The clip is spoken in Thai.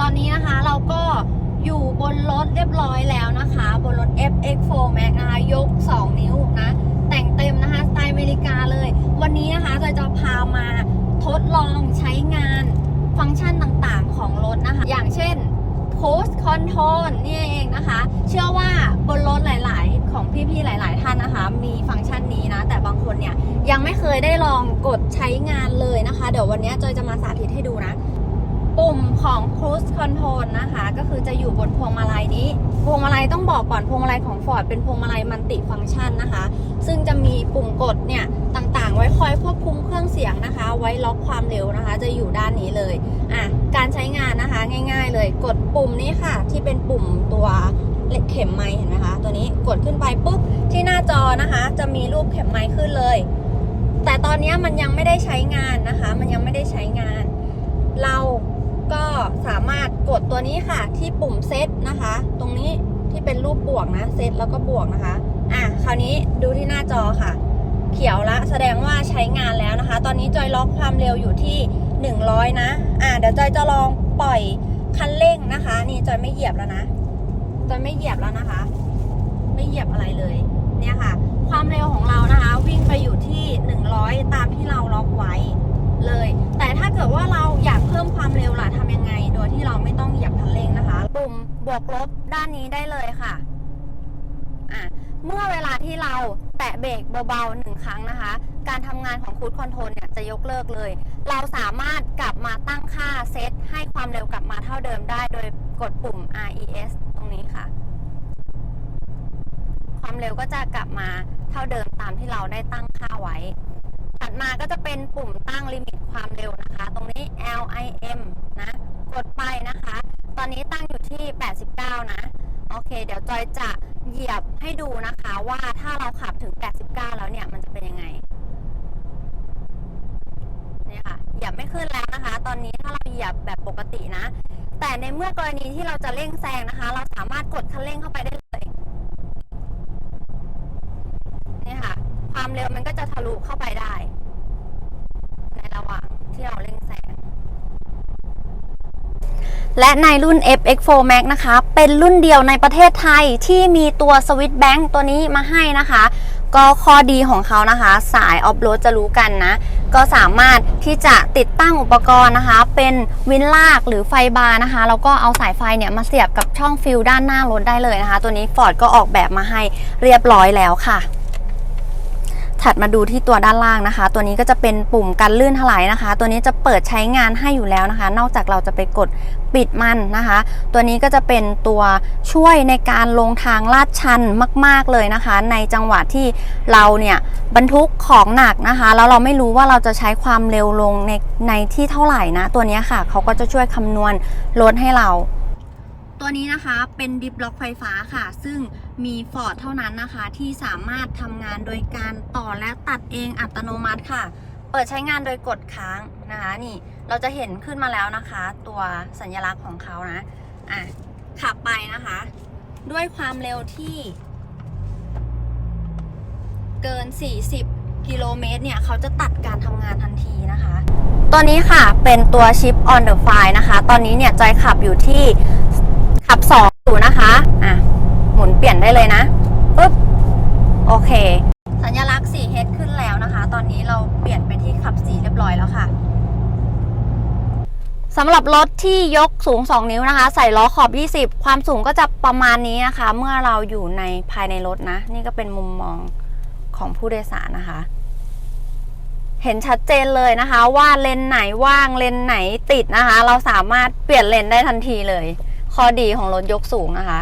ตอนนี้นะคะเราก็อยู่บนรถเรียบร้อยแล้วนะคะ บนรถ FX4 Max นะคะยก 2 นิ้วนะ แต่งเต็มนะคะ สไตล์อเมริกาเลย วันนี้นะคะจอยจะพามาทดลองใช้งานฟังก์ชันต่างๆของรถนะคะ อย่างเช่น Cruise Control นี่เองนะคะ เชื่อว่าบนรถหลาย ๆ ของพี่ ๆ หลาย ๆ ท่านนะคะ มีฟังก์ชันนี้นะ แต่บางคนเนี่ยยังไม่เคยได้ลองกดใช้งานเลยนะคะ เดี๋ยววันนี้จอยจะมาสาธิตให้ดูนะ ปุ่มของ Cruise Control นะคะ ก็คือจะอยู่บนพวงมาลัยนี้ พวงมาลัยต้องบอกก่อนพวงมาลัยของ Ford เป็นพวงมาลัยมัลติฟังก์ชันนะคะ ซึ่งจะมีปุ่มกดเนี่ยต่างๆ ไว้คอยควบคุมเครื่องเสียงนะคะ ไว้ล็อกความเร็วนะคะ จะอยู่ด้านนี้เลยอะการใช้งานนะคะง่าย ๆ เลยกดปุ่มนี้ค่ะ ที่เป็นปุ่มตัวเหล็กเข็มไม้เห็นไหมคะตัวนี้กดขึ้นไปปุ๊บที่หน้าจอนะคะ จะมีรูปเข็มไม้ขึ้นเลย แต่ตอนนี้มันยังไม่ได้ใช้งานนะคะมันยังไม่ได้ใช้งาน เราก็ สามารถกดตัวนี้ค่ะ ที่ปุ่มเซตนะคะ ตรงนี้ที่เป็นรูปบวกนะเซตแล้วก็บวกนะคะอะคราวนี้ดูที่หน้าจอค่ะ เขียวละแสดงว่าใช้งานแล้วนะคะ ตอนนี้จอยล็อกความเร็วอยู่ที่ 100 นะอะเดี๋ยวจอยจะลองปล่อยคันเร่งนะคะ นี่จอยไม่เหยียบแล้วนะจอยไม่เหยียบแล้วนะคะ ไม่เหยียบอะไรเลย เนี่ยค่ะ ความเร็วของเรานะคะ วิ่งไปอยู่ที่ 100 ตามที่เราล็อกไว้เลย บวกลบด้านนี้ได้เลยค่ะอะ เมื่อเวลาที่เราแตะเบรกเบาๆหนึ่งครั้งนะคะ การทำงานของคูดคอนโทรลเนี่ยจะยกเลิกเลย เราสามารถกลับมาตั้งค่าเซตให้ความเร็วกลับมาเท่าเดิมได้โดยกดปุ่ม RES ตรงนี้ค่ะ ความเร็วก็จะกลับมาเท่าเดิมตามที่เราได้ตั้งค่าไว้ ถัดมาก็จะเป็นปุ่มตั้งลิมิตความเร็วนะคะ ตรงนี้ LIM นะ กดไปนะคะ ตอนนี้ตั้งอยู่ที่ 89 นะ โอ เค เดี๋ยวจอยจะเหยียบให้ดูนะคะว่าถ้าเราขับถึง 89 แล้วเนี่ยมันจะเป็นยังไงเนี่ยค่ะเหยียบไม่ขึ้นแล้วนะคะ ตอนนี้ถ้าเราเหยียบแบบปกตินะ แต่ในเมื่อกรณีที่เราจะเร่งแซงนะคะ เราสามารถกดคันเร่งเข้าไปได้เลยนี่ค่ะ ความเร็วมันก็จะทะลุเข้าไปได้ ในระหว่างที่เราเร่ง และในรุ่น FX4 Max นะคะ เป็นรุ่นเดียวในประเทศไทยที่มีตัวสวิตช์แบงค์ตัวนี้มาให้นะคะ ก็ข้อดีของเขานะคะ สายออฟโรดจะรู้กันนะ ก็สามารถที่จะติดตั้งอุปกรณ์นะคะ เป็นวินลากหรือไฟบาร์นะคะ แล้วก็เอาสายไฟเนี่ยมาเสียบกับช่องฟิลด้านหน้ารถได้เลยนะคะ ตัวนี้ Ford ก็ออกแบบมาให้เรียบร้อยแล้วค่ะ ถัดมาดูที่ตัวด้านล่างนะคะ ตัวนี้ก็จะเป็นปุ่มกันลื่นถลายนะคะ ตัวนี้จะเปิดใช้งานให้อยู่แล้วนะคะ นอกจากเราจะไปกดปิดมันนะคะ ตัวนี้ก็จะเป็นตัวช่วยในการลงทางลาดชันมาก ๆเลยนะคะ ในจังหวะที่เราเนี่ยบรรทุกของหนักนะคะ แล้วเราไม่รู้ว่าเราจะใช้ความเร็วลงในในที่เท่าไหร่นะ ตัวนี้ค่ะเขาก็จะช่วยคำนวณลดให้เรา ตัวนี้นะคะเป็นดิฟล็อกไฟฟ้าค่ะ ซึ่งมีฟอร์ดเท่านั้นนะคะ ที่สามารถทำงานโดยการต่อและตัดเองอัตโนมัติค่ะ เปิดใช้งานโดยกดค้างนะคะนี่เราจะเห็นขึ้นมาแล้วนะคะ ตัวสัญลักษณ์ของเขานะอะขับไปนะคะ ด้วยความเร็วที่เกิน 40 กิโลเมตรเนี่ย เขาจะตัดการทำงานทันทีนะคะ ตัวนี้ค่ะเป็นตัวชิป on the fly นะคะ ตอนนี้เนี่ยจอยขับอยู่ที่ ขับ2อยู่นะคะอะหมุนเปลี่ยนได้เลยนะปึ๊บโอเค สัญลักษณ์ 4H ขึ้นแล้วนะคะ ตอนนี้เราเปลี่ยนไปที่ขับ4เรียบร้อยแล้วค่ะสำหรับรถที่ยกสูง 2 นิ้วนะคะ ใส่ล้อขอบ 20 ความสูงก็จะประมาณนี้นะคะ เมื่อเราอยู่ในภายในรถนะ นี่ก็เป็นมุมมองของผู้โดยสารนะคะ เห็นชัดเจนเลยนะคะ ว่าเลนไหนว่างเลนไหนติดนะคะ เราสามารถเปลี่ยนเลนได้ทันทีเลย ข้อดีของรถยกสูงนะคะ